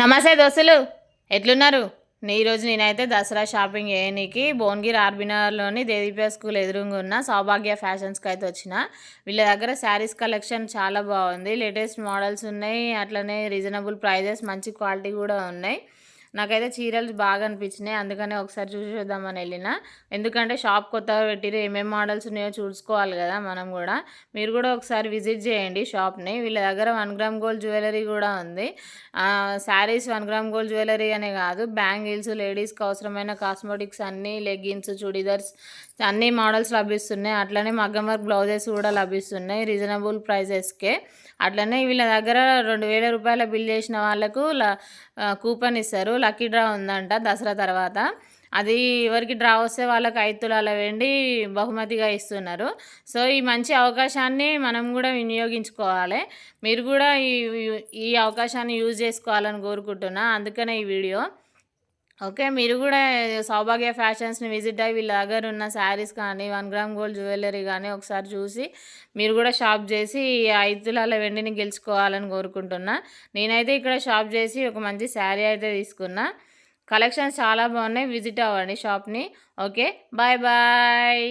నమస్తే దోస్తులు. ఎట్లున్నారు? నీ ఈరోజు నేనైతే దసరా షాపింగ్ చేయనీకి భువనగిరి ఆర్బినర్లోని దేదీప్య స్కూల్ ఎదురుగా ఉన్న సౌభాగ్య ఫ్యాషన్స్కి అయితే వచ్చిన. వీళ్ళ దగ్గర శారీస్ కలెక్షన్ చాలా బాగుంది. లేటెస్ట్ మోడల్స్ ఉన్నాయి. అట్లనే రీజనబుల్ ప్రైజెస్ మంచి క్వాలిటీ కూడా ఉన్నాయి. నాకైతే చీరలు బాగా అనిపించినాయి. అందుకనే ఒకసారి చూసి చూద్దామని వెళ్ళిన. ఎందుకంటే షాప్ కొత్తగా పెట్టిరు ఏమేమి మోడల్స్ ఉన్నాయో చూసుకోవాలి కదా మనం కూడా. మీరు కూడా ఒకసారి విజిట్ చేయండి షాప్ని. వీళ్ళ దగ్గర వన్ గ్రామ్ గోల్డ్ జ్యువెలరీ కూడా ఉంది. Sarees one gram gold jewellery అనే కాదు. బ్యాంగిల్స్ లేడీస్కి అవసరమైన కాస్మెటిక్స్ అన్నీ లెగ్గిన్స్ చుడిదర్స్ అన్ని మోడల్స్ లభిస్తున్నాయి. అట్లనే మగ్గం వర్క్ బ్లౌజెస్ కూడా లభిస్తున్నాయి. రీజనబుల్ ప్రైజెస్కే. అట్లనే వీళ్ళ దగ్గర రెండు వేల రూపాయల బిల్ చేసిన వాళ్ళకు ల- కూపన్ ఇస్తారు. లక్కీ డ్రా ఉందంట దసరా తర్వాత. అది ఎవరికి డ్రా వస్తే వాళ్ళకి ఐదు తులాల వెండి బహుమతిగా ఇస్తున్నారు. సో ఈ మంచి అవకాశాన్ని మనం కూడా వినియోగించుకోవాలి. మీరు కూడా ఈ ఈ అవకాశాన్ని యూజ్ చేసుకోవాలని కోరుకుంటున్నా. అందుకనే ఈ వీడియో. ఓకే మీరు కూడా సౌభాగ్య ఫ్యాషన్స్ని విజిట్ అయ్యి వీళ్ళ దగ్గర ఉన్న శారీస్ కానీ వన్ గ్రామ్ గోల్డ్ జ్యువెలరీ కానీ ఒకసారి చూసి మీరు కూడా షాప్ చేసి ఐదులాల వెండిని గెలుచుకోవాలని కోరుకుంటున్నా. నేనైతే ఇక్కడ షాప్ చేసి ఒక మంచి శారీ అయితే తీసుకున్నా. కలెక్షన్స్ చాలా బాగున్నాయి విజిట్ అవ్వండి షాప్ని. Okay bye bye.